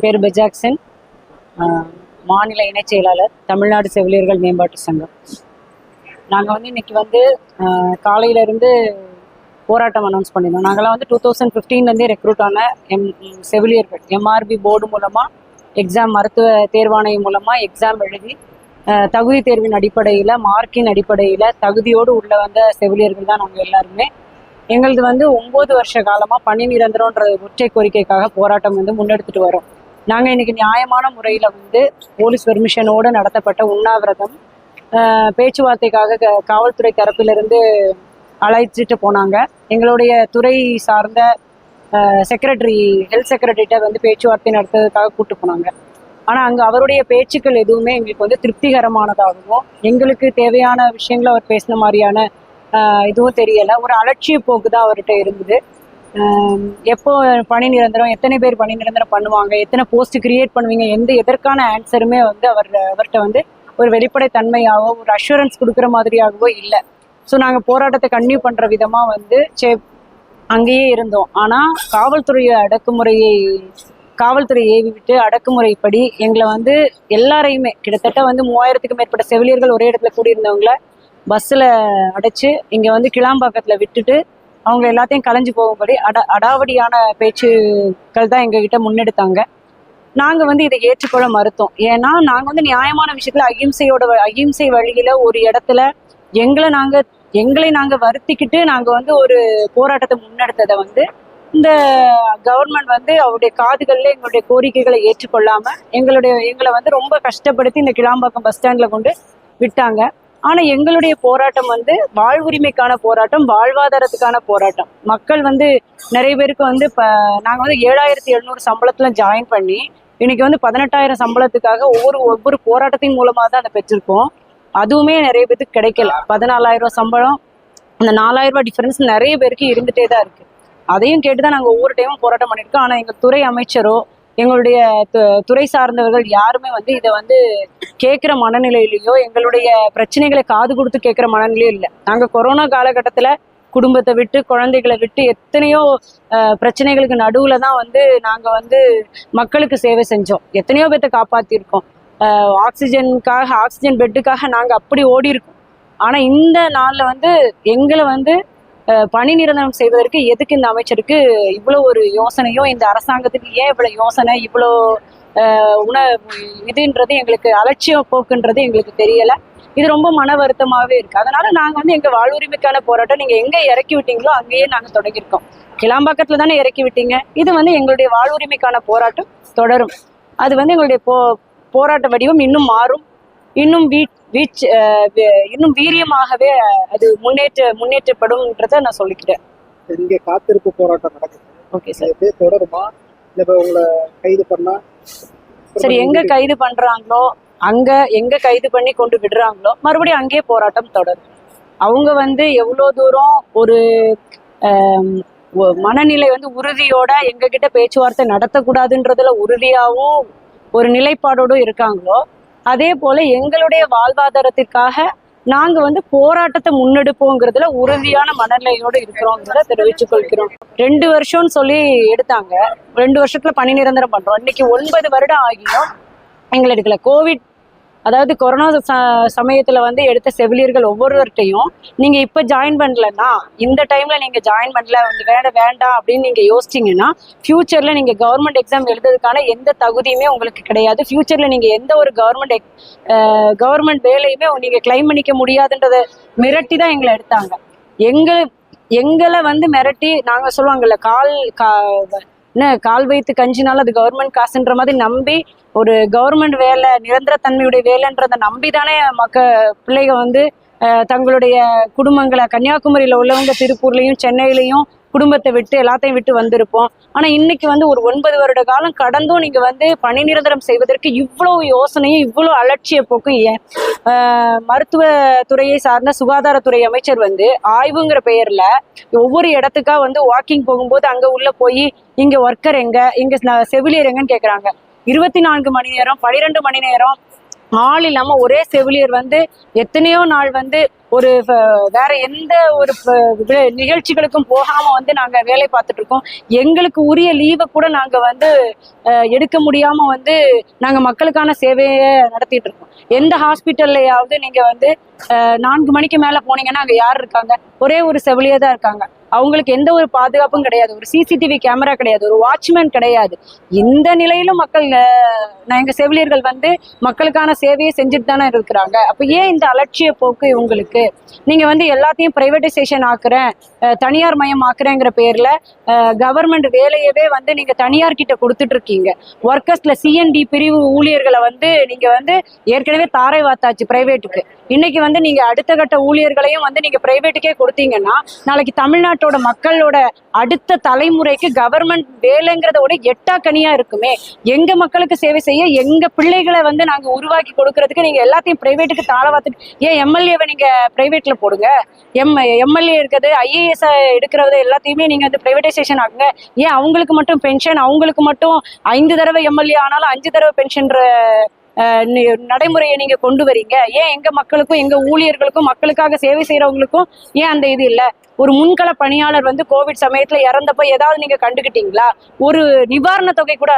என் பேர் பெஜாக்சன். மாநில இணைச் செயலாளர் தமிழ்நாடு செவிலியர்கள் மேம்பாட்டு சங்கம். நாங்கள் வந்து இன்னைக்கு வந்து காலையிலேருந்து போராட்டம் அனௌன்ஸ் பண்ணியிருந்தோம் நாங்களாம் வந்து டூ தௌசண்ட் ஃபிஃப்டீன்லேருந்தே ரெக்ரூட் ஆன எம் செவிலியர்கள் எம்ஆர்பி போர்டு மூலமாக எக்ஸாம் மருத்துவ தேர்வாணையம் மூலமாக எக்ஸாம் எழுதி தகுதி தேர்வின் அடிப்படையில் மார்க்கின் அடிப்படையில் தகுதியோடு உள்ள வந்த செவிலியர்கள் தான் நாங்கள் எல்லாருமே. எங்களது வந்து ஒம்பது வருஷ காலமாக பணி நிரந்தரம்ன்ற ஒற்றை கோரிக்கைக்காக போராட்டம் வந்து முன்னெடுத்துட்டு வரோம். நாங்கள் இன்னைக்கு நியாயமான முறையில் வந்து போலீஸ் பெர்மிஷனோடு நடத்தப்பட்ட உண்ணாவிரதம் பேச்சுவார்த்தைக்காக க- காவல்துறை தரப்பிலிருந்து அழைச்சிட்டு போனாங்க. எங்களுடைய துறை சார்ந்த செக்ரட்டரி ஹெல்த் செக்ரட்டரிகிட்ட வந்து பேச்சுவார்த்தை நடத்துறதுக்காக கூப்பிட்டு போனாங்க. ஆனால் அங்கே அவருடைய பேச்சுக்கள் எதுவுமே எங்களுக்கு வந்து திருப்திகரமானதாகவும் எங்களுக்கு தேவையான விஷயங்களை அவர் பேசின மாதிரியான இதுவும் தெரியலை. ஒரு அலட்சிய போக்கு தான் அவர்கிட்ட இருந்தது. எப்போ பணி நிரந்தரம் எத்தனை பேர் பணி நிரந்தரம் பண்ணுவாங்க எத்தனை போஸ்ட் கிரியேட் பண்ணுவீங்க எந்த எதற்கான ஆன்சருமே வந்து அவர் அவர்கிட்ட வந்து ஒரு வெளிப்படைத்தன்மையாவோ ஒரு அஷூரன்ஸ் கொடுக்குற மாதிரியாகவோ இல்லை. ஸோ நாங்கள் போராட்டத்தை கன்டினியூ பண்ணுற விதமாக வந்து சே அங்கேயே இருந்தோம். ஆனால் காவல்துறை அடக்குமுறையை காவல்துறை ஏவி விட்டு அடக்குமுறைப்படி எங்களை வந்து எல்லாரையுமே கிட்டத்தட்ட வந்து மூவாயிரத்துக்கும் மேற்பட்ட செவிலியர்கள் ஒரே இடத்துல கூடியிருந்தவங்கள பஸ்ஸில் அடைச்சு இங்கே வந்து கிளாம்பாக்கத்தில் விட்டுட்டு அவங்க எல்லாத்தையும் கலைஞ்சு போகும்படி அட அடாவடியான பேச்சுக்கள் தான் எங்ககிட்ட முன்னெடுத்தாங்க. நாங்கள் வந்து இதை ஏற்றுக்கொள்ள மறுத்தோம். ஏன்னா நாங்கள் வந்து நியாயமான விஷயத்தில் அகிம்சையோட அகிம்சை வழியில் ஒரு இடத்துல எங்களை நாங்கள் எங்களை நாங்கள் வருத்திக்கிட்டு நாங்கள் வந்து ஒரு போராட்டத்தை முன்னெடுத்ததை வந்து இந்த கவர்மெண்ட் வந்து அவருடைய காதுகளில் எங்களுடைய கோரிக்கைகளை ஏற்றுக்கொள்ளாமல் எங்களுடைய எங்களை வந்து ரொம்ப கஷ்டப்படுத்தி இந்த கிளாம்பாக்கம் பஸ் ஸ்டாண்டில் கொண்டு விட்டாங்க. ஆனால் எங்களுடைய போராட்டம் வந்து வாழ்வுரிமைக்கான போராட்டம் வாழ்வாதாரத்துக்கான போராட்டம். மக்கள் வந்து நிறைய பேருக்கு வந்து இப்போ நாங்கள் வந்து ஏழாயிரத்தி எழுநூறு சம்பளத்தில் ஜாயின் பண்ணி இன்னைக்கு வந்து பதினெட்டாயிரம் சம்பளத்துக்காக ஒவ்வொரு ஒவ்வொரு போராட்டத்தின் மூலமாக தான் அதை பெற்றிருக்கோம். அதுவுமே நிறைய பேருக்கு கிடைக்கல. பதினாலாயிரம் ரூபாய் சம்பளம் அந்த நாலாயிரம் ரூபாய் டிஃபரன்ஸ் நிறைய பேருக்கு இருந்துகிட்டே தான் இருக்கு. அதையும் கேட்டு தான் நாங்கள் ஒவ்வொரு டைமும் போராட்டம் பண்ணியிருக்கோம் ஆனால் எங்கள் துறை அமைச்சரோ எங்களுடைய து- துறை சார்ந்தவர்கள் யாருமே வந்து இதை வந்து கேட்குற மனநிலையிலையோ எங்களுடைய பிரச்சனைகளை காது கொடுத்து கேட்குற மனநிலையோ இல்லை. நாங்கள் கொரோனா காலகட்டத்தில் குடும்பத்தை விட்டு குழந்தைகளை விட்டு எத்தனையோ பிரச்சனைகளுக்கு நடுவில் தான் வந்து நாங்கள் வந்து மக்களுக்கு சேவை செஞ்சோம். எத்தனையோ பேர்த்த காப்பாற்றிருக்கோம் ஆக்சிஜனுக்காக ஆக்சிஜன் பெட்டுக்காக நாங்கள் அப்படி ஓடி இருக்கோம் ஆனால் இந்த நாளில் வந்து எங்களை வந்து பணி நிரந்தரம் செய்வதற்கு எதுக்கு இந்த அமைச்சருக்கு இவ்வளோ ஒரு யோசனையோ இந்த அரசாங்கத்துக்கு ஏன் இவ்வளோ யோசனை இவ்வளோ உண இதுன்றது எங்களுக்கு அலட்சிய போக்குன்றது எங்களுக்கு தெரியல. இது ரொம்ப மன வருத்தமாகவே இருக்கு. அதனால நாங்கள் வந்து எங்கள் வாழ்வுரிமைக்கான போராட்டம் நீங்கள் எங்கே இறக்கி விட்டீங்களோ அங்கேயே நாங்கள் தொடங்கியிருக்கோம். கிளாம்பாக்கத்தில் தானே இறக்கி விட்டீங்க. இது வந்து எங்களுடைய வாழ்வுரிமைக்கான போராட்டம் தொடரும். அது வந்து எங்களுடைய போ போராட்ட வடிவம் இன்னும் மாறும். இன்னும் வீச் இன்னும் வீரியமாகவே அது முன்னேற்ற முன்னேற்றப்படும்ன்றதை நான் சொல்லிக்கிறேன். இங்க காத்திருப்பு போராட்டம் நடக்குது. Okay sir. இது தொடருமா? இல்ல உங்களை கைது பண்ணா? சரி எங்க கைது பண்றாங்களோ அங்க எங்க கைது பண்ணி கொண்டு விடுறாங்களோ மறுபடியும் அங்கேயே போராட்டம் தொடரும். அவங்க வந்து எவ்வளோ தூரம் ஒரு மனநிலை வந்து உறுதியோட எங்க கிட்ட பேச்சுவார்த்தை நடத்தக்கூடாதுன்றதுல உறுதியாகவும் ஒரு நிலைப்பாடோடும் இருக்காங்களோ அதே போல எங்களுடைய வாழ்வாதாரத்திற்காக நாங்க வந்து போராட்டத்தை முன்னெடுப்போங்கிறதுல உறுதியான மனநிலையோடு இருக்கிறோங்கிறத தெரிவித்துக் கொள்கிறோம். ரெண்டு வருஷம்னு சொல்லி எடுத்தாங்க. ரெண்டு வருஷத்துல பணி நிரந்தரம் பண்றோம். இன்னைக்கு ஒன்பது வருடம் ஆகியும் எங்களை எடுக்கல. கோவிட் அதாவது கொரோனா ச- சமயத்தில் வந்து எடுத்த செவிலியர்கள் ஒவ்வொருவர்கிட்டையும் நீங்கள் இப்போ ஜாயின் பண்ணலன்னா இந்த டைமில் நீங்கள் ஜாயின் பண்ணல வந்து வேண்டாம் வேண்டாம் அப்படின்னு நீங்கள் யோசிச்சீங்கன்னா ஃப்யூச்சரில் நீங்கள் கவர்மெண்ட் எக்ஸாம் எழுதுறதுக்கான எந்த தகுதியுமே உங்களுக்கு கிடையாது. ஃப்யூச்சரில் நீங்கள் எந்த ஒரு கவர்மெண்ட் கவர்மெண்ட் வேலையுமே நீங்கள் கிளைம் பண்ணிக்க முடியாதுன்றத மிரட்டி தான் எங்களை எடுத்தாங்க. எங்கள் எங்களை வந்து மிரட்டி நாங்கள் சொல்லுவாங்கல்ல கால் கா என்ன கால் வைத்து கஞ்சினாலும் அது கவர்மெண்ட் காசுன்ற மாதிரி நம்பி ஒரு கவர்மெண்ட் வேலை நிரந்தர தன்மையுடைய வேலைன்றதை நம்பி தானே மக்க பிள்ளைங்க வந்து தங்களுடைய குடும்பங்களை கன்னியாகுமரியில் உள்ளவங்க திருப்பூர்லையும் சென்னையிலையும் குடும்பத்தை விட்டு எல்லாத்தையும் விட்டு வந்திருப்போம். ஆனா இன்னைக்கு வந்து ஒரு ஒன்பது வருட காலம் கடந்தும் நீங்க வந்து பணி நிரந்தரம் செய்வதற்கு இவ்வளவு யோசனையும் இவ்வளவு அலட்சிய போக்கும் ஏன்? ஆஹ் மருத்துவ துறையை சார்ந்த சுகாதாரத்துறை அமைச்சர் வந்து ஆய்வுங்கிற பெயர்ல ஒவ்வொரு இடத்துக்கா வந்து வாக்கிங் போகும்போது அங்க உள்ள போய் இங்க ஒர்க்கர் எங்க? இங்க செவிலியர் எங்கன்னு கேட்குறாங்க இருபத்தி நான்கு மணி நேரம் பனிரெண்டு மணி நேரம் ஆள் இல்லாம ஒரே செவிலியர் வந்து எத்தனையோ நாள் வந்து ஒரு வேற எந்த ஒரு நிகழ்ச்சிகளுக்கும் போகாம வந்து நாங்க வேலை பார்த்துட்டு இருக்கோம். எங்களுக்கு உரிய லீவை கூட நாங்க வந்து எடுக்க முடியாம வந்து நாங்க மக்களுக்கான சேவையை நடத்திட்டு இருக்கோம். எந்த ஹாஸ்பிட்டல்லையாவது நீங்க வந்து நான்கு மணிக்கு மேல போனீங்கன்னா அங்க யார் இருக்காங்க? ஒரே ஒரு செவிலியர் தான் இருக்காங்க. அவங்களுக்கு எந்த ஒரு பாதுகாப்பும் கிடையாது. ஒரு சிசிடிவி கேமரா கிடையாது. ஒரு வாட்ச்மேன் கிடையாது. இந்த நிலையிலும் மக்கள் நான் எங்க செவிலியர்கள் வந்து மக்களுக்கான சேவையை செஞ்சுட்டு தானே இருக்கிறாங்க. அப்ப ஏன் இந்த அலட்சிய போக்கு இவங்களுக்கு? நீங்க வந்து எல்லாத்தையும் பிரைவேட்டைசேஷன் ஆக்குறேன் தனியார் மயம் ஆக்குறேங்கிற பேர்ல கவர்மெண்ட் வேலையவே வந்து நீங்க தனியார் கிட்ட கொடுத்துட்டு இருக்கீங்க. ஒர்க்கர்ஸ்ல சிஎன்டி பிரிவு ஊழியர்களை வந்து நீங்க வந்து ஏற்கனவே தாரை வாத்தாச்சு பிரைவேட்டுக்கு இன்னைக்கு வந்து நீங்க அடுத்த கட்ட ஊழியர்களையும் வந்து நீங்க பிரைவேட்டுக்கே கொடுத்தீங்கன்னா நாளைக்கு தமிழ்நாட்டு தமிழ்நாட்டோட மக்களோட அடுத்த தலைமுறைக்கு கவர்மெண்ட் வேலைங்கிறத விட எட்டா கனியா இருக்குமே. எங்க மக்களுக்கு சேவை செய்ய எங்க பிள்ளைகளை வந்து நாங்க உருவாக்கி கொடுக்கறதுக்கு நீங்க எல்லாத்தையும் பிரைவேட்டுக்கு தாழ பார்த்துட்டு ஏன் எம்எல்ஏவை நீங்க பிரைவேட்ல போடுங்க? எம் எம்எல்ஏ இருக்கிறது ஐஏஎஸ் எடுக்கிறது எல்லாத்தையுமே நீங்க வந்து பிரைவேடைசேஷன் ஆகுங்க ஏன் அவங்களுக்கு மட்டும் பென்ஷன் அவங்களுக்கு மட்டும் ஐந்து தடவை எம்எல்ஏ ஆனாலும் அஞ்சு தடவை பென்ஷன்ற நடைமுறையை நீங்க கொண்டு வரீங்க. ஏன் எங்க மக்களுக்கும் எங்க ஊழியர்களுக்கும் மக்களுக்காக சேவை செய்யறவங்களுக்கும் ஏன் அந்த இது இல்ல? ஒரு முன்கள பணியாளர் வந்து கோவிட் சமயத்துல இறந்தப்ப ஏதாவது நீங்க கண்டுகிட்டீங்களா? ஒரு நிவாரண தொகை கூட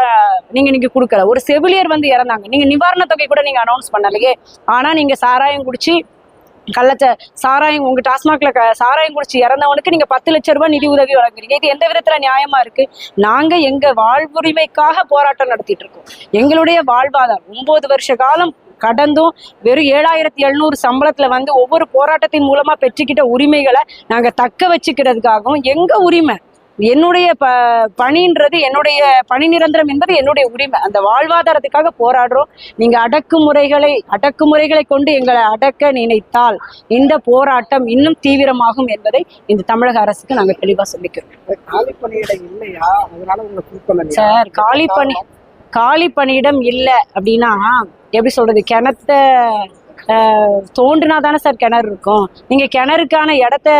நீங்க நீங்க கொடுக்கல. ஒரு செவிலியர் வந்து இறந்தாங்க. நீங்க நிவாரண தொகை கூட நீங்க அனௌன்ஸ் பண்ணலையே. ஆனா நீங்க சாராயம் குடிச்சு கள்ளச்ச சாராயம் உங்க டாஸ்மாக்ல க- சாராயம் குடிச்சு இறந்தவனுக்கு நீங்க பத்து லட்சம் ரூபாய் நிதி உதவி வழங்குறீங்க. இது எந்த விதத்துல நியாயமா இருக்கு? நாங்க எங்க வாழ்வுரிமைக்காக போராட்டம் நடத்திட்டு இருக்கோம். எங்களுடைய வாழ்வாதாரம் ஒன்பது வருஷ காலம் கடந்தும் வெறும் ஏழாயிரத்தி எழுநூறு சம்பளத்துல வந்து ஒவ்வொரு போராட்டத்தின் மூலமா பெற்றுக்கிட்ட உரிமைகளை நாங்க தக்க வச்சுக்கிறதுக்காகவும் எங்க உரிமை என்னுடைய ப பணின்றது என்னுடைய பணி நிரந்தரம் என்பது என்னுடைய உரிமை. அந்த வாழ்வாதாரத்துக்காக போராடுறோம். நீங்க அடக்குமுறைகளை அடக்குமுறைகளை கொண்டு எங்களை அடக்க நினைத்தால் இந்த போராட்டம் இன்னும் தீவிரமாகும் என்பதை இந்த தமிழக அரசுக்கு நாங்க தெளிவா சொல்லிக்கிறோம். சார் காலி பணி காலி பணியிடம் இல்லை அப்படின்னா எப்படி சொல்றது கிணத்த தோண்டுனா தானே சார் கிணறு இருக்கும். நீங்க கிணறுக்கான இடத்த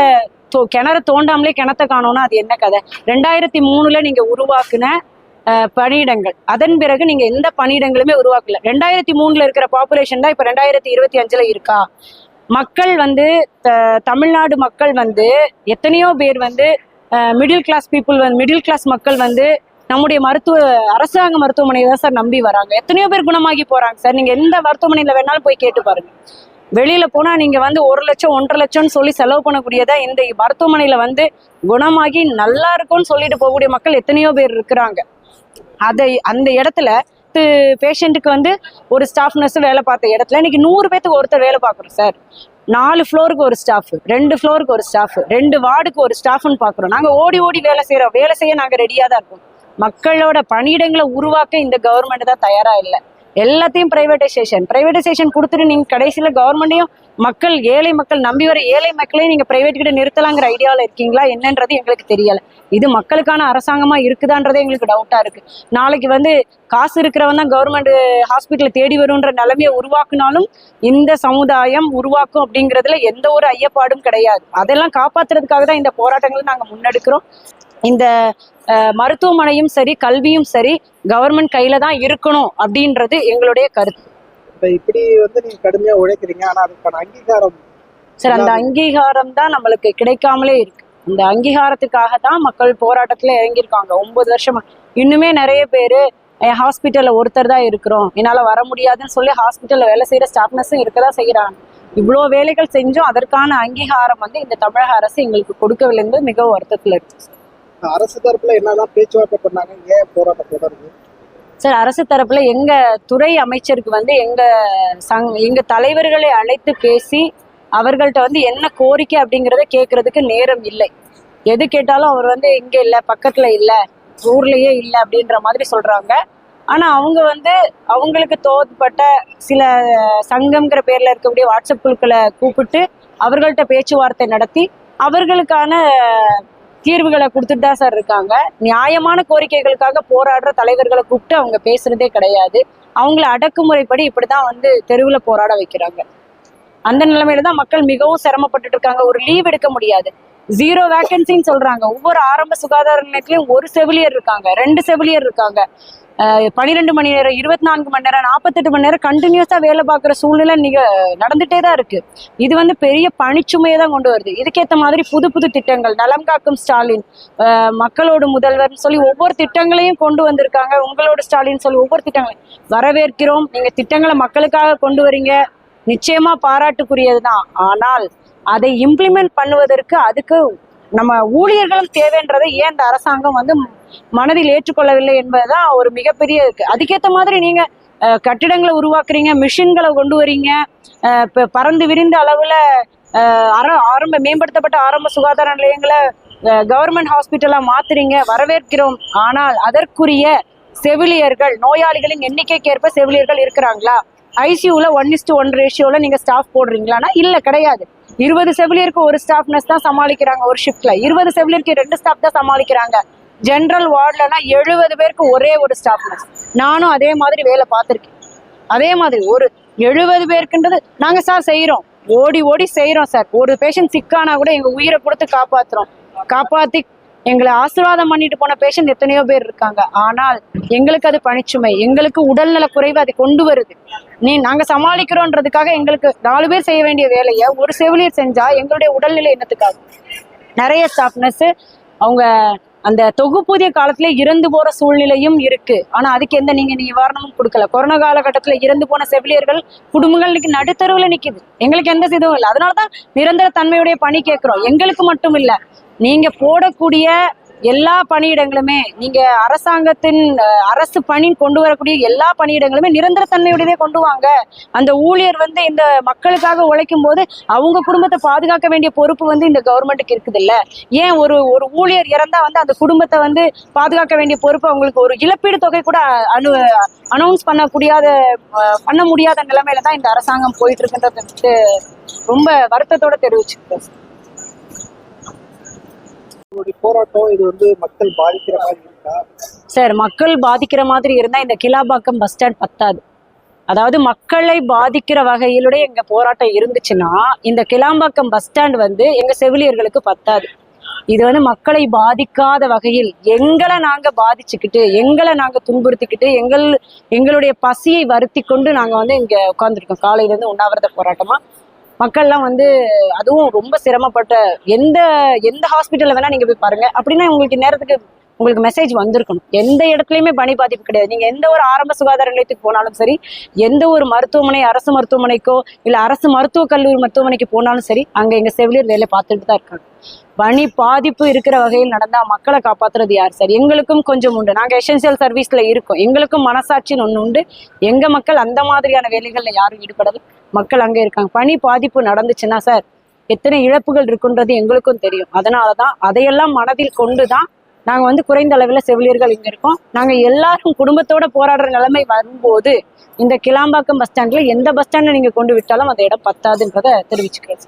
கிணறு தோண்டாமலே கிணத்த காணோம்னா அது என்ன கதை? ரெண்டாயிரத்தி மூணுல நீங்க உருவாக்குன பணியிடங்கள். அதன் பிறகு நீங்க எந்த பணியிடங்களுமே உருவாக்கல. ரெண்டாயிரத்தி மூணுல இருக்கிற பாப்புலேஷன் தான் இப்ப ரெண்டாயிரத்தி இருபத்தி அஞ்சுல இருக்கா? மக்கள் வந்து த- தமிழ்நாடு மக்கள் வந்து எத்தனையோ பேர் வந்து மிடில் கிளாஸ் பீப்புள் வந்து மிடில் கிளாஸ் மக்கள் வந்து நம்முடைய மருத்துவ அரசாங்க மருத்துவமனையை தான் சார் நம்பி வராங்க. எத்தனையோ பேர் குணமாகி போறாங்க சார். நீங்க எந்த மருத்துவமனையில வேணாலும் போய் கேட்டு பாருங்க. வெளியில போனா நீங்க வந்து ஒரு லட்சம் ஒன்றரை லட்சம்னு சொல்லி செலவு பண்ணக்கூடியதா இந்த மருத்துவமனையில வந்து குணமாகி நல்லா இருக்கும்னு சொல்லிட்டு போகக்கூடிய மக்கள் எத்தனையோ பேர் இருக்கிறாங்க. அதை அந்த இடத்துல பேஷண்ட்டுக்கு வந்து ஒரு ஸ்டாஃப் நர்ஸ் வேலை பார்த்த இடத்துல இன்னைக்கு நூறு பேத்துக்கு ஒருத்தர் வேலை பார்க்குறோம் சார். நாலு ஃப்ளோருக்கு ஒரு ஸ்டாஃப் ரெண்டு ஃப்ளோருக்கு ஒரு ஸ்டாஃப் ரெண்டு வார்டுக்கு ஒரு ஸ்டாஃப்னு பார்க்குறோம். நாங்கள் ஓடி ஓடி வேலை செய்கிறோம் வேலை செய்ய நாங்கள் ரெடியாக தான் இருக்கோம். மக்களோட பணியிடங்களை உருவாக்க இந்த கவர்மெண்ட் தான் தயாராக இல்லை. எல்லாத்தையும் பிரைவேட்டைசேஷன் பிரைவேட்டைசேஷன் கொடுத்துட்டு நீங்கள் கடைசியில் கவர்மெண்ட்டையும் மக்கள் ஏழை மக்கள் நம்பி வர ஏழை மக்களையும் நீங்கள் பிரைவேட் கிட்ட நிறுத்தலாங்கிற ஐடியாவில் இருக்கீங்களா? என்னன்றது எங்களுக்கு தெரியலை. இது மக்களுக்கான அரசாங்கமாக இருக்குதான்றதே எங்களுக்கு டவுட்டாக இருக்கு. நாளைக்கு வந்து காசு இருக்கிறவன் தான் கவர்மெண்ட் ஹாஸ்பிட்டலை தேடி வரும்ன்ற நிலைமையை உருவாக்குனாலும் இந்த சமுதாயம் உருவாக்கும் அப்படிங்கிறதுல எந்த ஒரு ஐயப்பாடும் கிடையாது. அதெல்லாம் காப்பாத்துறதுக்காக தான் இந்த போராட்டங்களை நாங்கள் முன்னெடுக்கிறோம். இந்த மருத்துவமனையும் சரி கல்வியும் சரி கவர்மெண்ட் கையில தான் இருக்கணும் அப்படின்றது எங்களுடைய கருத்து. இப்ப இப்படி வந்து நீங்க கடுமையா உழைக்கிறீங்க. ஆனா அதுக்கான அங்கீகாரம் சரி அந்த அங்கீகாரம் தான் நம்மளுக்கு கிடைக்காமலே இருக்கு. அந்த அங்கீகாரத்துக்காக தான் மக்கள் போராட்டத்துல இறங்கியிருக்காங்க. ஒன்பது வருஷமா. இன்னுமே நிறைய பேரு என் ஹாஸ்பிட்டல்ல ஒருத்தர் தான் இருக்கிறோம். என்னால வர முடியாதுன்னு சொல்லி ஹாஸ்பிட்டல்ல வேலை செய்யற ஸ்டாஃப் நர்ஸும் இருக்கதான் செய்யறாங்க இவ்வளோ வேலைகள் செஞ்சும் அதற்கான அங்கீகாரம் வந்து இந்த தமிழக அரசு எங்களுக்கு கொடுக்கவில்லை என்பது மிகவும் வருத்தத்துல இருக்கு. அரசு தரப்புல என்னதான் பேச்சுவார்த்தை பண்ணாங்க? ஏன் போராட்டம் தொடருது சார் அரசு தரப்புல எங்க துறை அமைச்சருக்கு வந்து எங்க சங் எங்க தலைவர்களை அழைத்து பேசி அவர்கள்ட்ட வந்து என்ன கோரிக்கை அப்படிங்கறத கேட்கறதுக்கு நேரம் இல்லை. எது கேட்டாலும் அவர் வந்து இங்க இல்ல பக்கத்துல இல்ல ஊர்லயே இல்ல அப்படின்ற மாதிரி சொல்றாங்க. ஆனா அவங்க வந்து அவங்களுக்கு தோதுப்பட்ட சில சங்கம்ங்கிற பேர்ல இருக்கக்கூடிய வாட்ஸ்அப் குழுக்களை கூப்பிட்டு அவர்கள்ட்ட பேச்சுவார்த்தை நடத்தி அவர்களுக்கான தீர்வுகளை கொடுத்துட்டு தான் சார் இருக்காங்க. நியாயமான கோரிக்கைகளுக்காக போராடுற தலைவர்களை கூப்பிட்டு அவங்க பேசுறதே கிடையாது. அவங்கள அடக்குமுறைப்படி இப்படிதான் வந்து தெருவுல போராட வைக்கிறாங்க. அந்த நிலைமையில தான் மக்கள் மிகவும் சிரமப்பட்டுட்டு இருக்காங்க. ஒரு லீவ் எடுக்க முடியாது. ஜீரோ வேகன்சின்னு சொல்றாங்க. ஒவ்வொரு ஆரம்ப சுகாதார நிலையத்திலயும் ஒரு செவிலியர் இருக்காங்க. ரெண்டு செவிலியர் இருக்காங்க. பன்னிரெண்டு மணி நேரம் இருபத்தி நான்கு மணி நேரம் நாற்பத்தெட்டு மணி நேரம் கண்டினியூஸா வேலை பார்க்குற சூழ்நிலை நீங்கள் நடந்துட்டே தான் இருக்கு. இது வந்து பெரிய பணிச்சுமையை தான் கொண்டு வருது. இதுக்கேற்ற மாதிரி புது புது திட்டங்கள் நலம் காக்கும் ஸ்டாலின் மக்களோட முதல்வர்னு சொல்லி ஒவ்வொரு திட்டங்களையும் கொண்டு வந்திருக்காங்க. உங்களோட ஸ்டாலின் சொல்லி ஒவ்வொரு திட்டங்களையும் வரவேற்கிறோம். நீங்க திட்டங்களை மக்களுக்காக கொண்டு வரீங்க. நிச்சயமா பாராட்டுக்குரியது தான் ஆனால் அதை இம்ப்ளிமெண்ட் பண்ணுவதற்கு அதுக்கு நம்ம ஊழியர்களும் தேவைன்றதை ஏன் இந்த அரசாங்கம் வந்து மனதில் ஏற்றுக்கொள்ளவில்லை என்பதுதான் ஒரு மிகப்பெரிய இருக்கு அதுக்கேற்ற மாதிரி நீங்க கட்டிடங்களை உருவாக்குறீங்க மிஷின்களை கொண்டு வரீங்க பறந்து விரிந்த அளவுல ஆரம்ப மேம்படுத்தப்பட்ட ஆரம்ப சுகாதார நிலையங்களை கவர்மெண்ட் ஹாஸ்பிட்டலா மாத்துறீங்க வரவேற்கிறோம். ஆனால் அதற்குரிய செவிலியர்கள் நோயாளிகளின் எண்ணிக்கைக்கேற்ப செவிலியர்கள் இருக்கிறாங்களா? ஐசியூல ஒன் இஸ்டு ஒன் ரேஷியோல நீங்க ஸ்டாஃப் போடுறீங்களானா இல்ல கிடையாது. இருபது செவிலியருக்கு ஒரு ஸ்டாஃப் நர்ஸ் தான் சமாளிக்கிறாங்க ஒரு ஷிஃப்ட்ல இருபது செவிலியருக்கு ரெண்டு ஸ்டாஃப் தான் சமாளிக்கிறாங்க. ஜென்ரல் வார்டில்னா எழுபது பேருக்கு ஒரே ஒரு ஸ்டாஃப் நர்ஸ் நானும் அதே மாதிரி வேலை பார்த்துருக்கேன். அதே மாதிரி ஒரு எழுபது பேருக்குன்றது நாங்கள் சார் செய்கிறோம் ஓடி ஓடி செய்கிறோம் சார் ஒரு பேஷண்ட் சிக்கானா கூட எங்கள் உயிரை கொடுத்து காப்பாற்றுறோம் காப்பாற்றி எங்களை ஆசீர்வாதம் பண்ணிட்டு போன பேஷண்ட் எத்தனையோ பேர் இருக்காங்க. ஆனால் எங்களுக்கு அது பணிச்சுமை. எங்களுக்கு உடல்நல குறைவு அதை கொண்டு வருது. நீ நாங்கள் சமாளிக்கிறோன்றதுக்காக எங்களுக்கு நாலு பேர் செய்ய வேண்டிய வேலையை ஒரு செவிலியர் செஞ்சா எங்களுடைய உடல்நிலை என்னத்துக்காக நிறைய ஸ்டாஃப்னஸ் அவங்க அந்த தொகுப்பூதிய காலத்துல இறந்து போற சூழ்நிலையும் இருக்கு. ஆனா அதுக்கு எந்த நீங்க நிவாரணமும் கொடுக்கல. கொரோனா காலகட்டத்துல இறந்து போன செவிலியர்கள் குடும்பங்கள் இன்னைக்கு நடுத்தருவில் நிக்குது. எங்களுக்கு எந்த இதுவும் இல்லை. அதனாலதான் நிரந்தர தன்மையுடைய பணி கேட்கிறோம். எங்களுக்கு மட்டும் இல்ல நீங்க போடக்கூடிய எல்லா பணியிடங்களுமே நீங்க அரசாங்கத்தின் அரசு பணி கொண்டு வரக்கூடிய எல்லா பணியிடங்களுமே நிரந்தர தன்மையுடையதே கொண்டு வாங்க. அந்த ஊழியர் வந்து இந்த மக்களுக்காக உழைக்கும் போது அவங்க குடும்பத்தை பாதுகாக்க வேண்டிய பொறுப்பு வந்து இந்த கவர்மெண்ட்டுக்கு இருக்குது இல்ல. ஏன் ஒரு ஒரு ஊழியர் இறந்தா வந்து அந்த குடும்பத்தை வந்து பாதுகாக்க வேண்டிய பொறுப்பு அவங்களுக்கு ஒரு இழப்பீடு தொகை கூட அனு அனௌன்ஸ் பண்ண முடியாத பண்ண முடியாத நிலைமையில தான் இந்த அரசாங்கம் போயிட்டு இருக்குன்றத ரொம்ப வருத்தத்தோட தெரிவிச்சுக்கிறேன் உங்களுடைய போராட்டம் இது வந்து மக்கள் பாதிக்கிற மாதிரி இருக்கா சார் மக்கள் பாதிக்கிற மாதிரி இருந்தா இந்த கிலாபாக்கம் பஸ் ஸ்டாண்ட் பத்தாது. அதாவது மக்களை பாதிக்கிற வகையிலுடைய எங்க போராட்டம் இருந்துச்சுன்னா இந்த கிளாம்பாக்கம் பஸ் ஸ்டாண்ட் வந்து எங்க செவிலியர்களுக்கு பத்தாது. இது வந்து மக்களை பாதிக்காத வகையில் எங்களை நாங்க பாதிச்சுக்கிட்டு எங்களை நாங்க துன்புறுத்திக்கிட்டு எங்கள் எங்களுடைய பசியை வருத்தி கொண்டு நாங்க வந்து இங்க உட்காந்துருக்கோம் காலையில இருந்து உண்ணாவிரத போராட்டமா? மக்கள்லாம் வந்து அதுவும் ரொம்ப சிரமப்பட்ட எந்த எந்த ஹாஸ்பிட்டல்ல வேணா நீங்க போய் பாருங்க. அப்படின்னா உங்களுக்கு நேரத்துக்கு உங்களுக்கு மெசேஜ் வந்திருக்கணும். எந்த இடத்துலையுமே பணி பாதிப்பு கிடையாது. நீங்க எந்த ஒரு ஆரம்ப சுகாதார நிலையத்துக்கு போனாலும் சரி எந்த ஒரு மருத்துவமனை அரசு மருத்துவமனைக்கோ இல்ல அரசு மருத்துவக் கல்லூரி மருத்துவமனைக்கு போனாலும் சரி அங்க எங்க செவிலியர் வேலை பார்த்துட்டு தான் இருக்காங்க. பணி பாதிப்பு இருக்கிற வகையில் நடந்தா மக்களை காப்பாத்துறது யார் சார்? எங்களுக்கும் கொஞ்சம் உண்டு. நாங்க எசென்சியல் சர்வீஸ்ல இருக்கோம். எங்களுக்கும் மனசாட்சின்னு ஒண்ணு உண்டு. எங்க மக்கள் அந்த மாதிரியான வேலைகள்ல யாரும் ஈடுபடல. மக்கள் அங்க இருக்காங்க. பணி பாதிப்பு நடந்துச்சுன்னா சார் எத்தனை இழப்புகள் இருக்குன்றது எங்களுக்கும் தெரியும். அதனாலதான் அதையெல்லாம் மனதில் கொண்டுதான் நாங்க வந்து குறைந்த அளவுல செவிலியர்கள் இங்க இருக்கோம். நாங்க எல்லாரும் குடும்பத்தோட போராடுற நிலைமை வரும்போது இந்த கிளாம்பாக்கம் பஸ் ஸ்டாண்ட்ல எந்த பஸ் ஸ்டாண்டை நீங்க கொண்டு விட்டாலும் அந்த இடம் பத்தாதுன்றதை தெரிவிச்சுக்கிறேன்.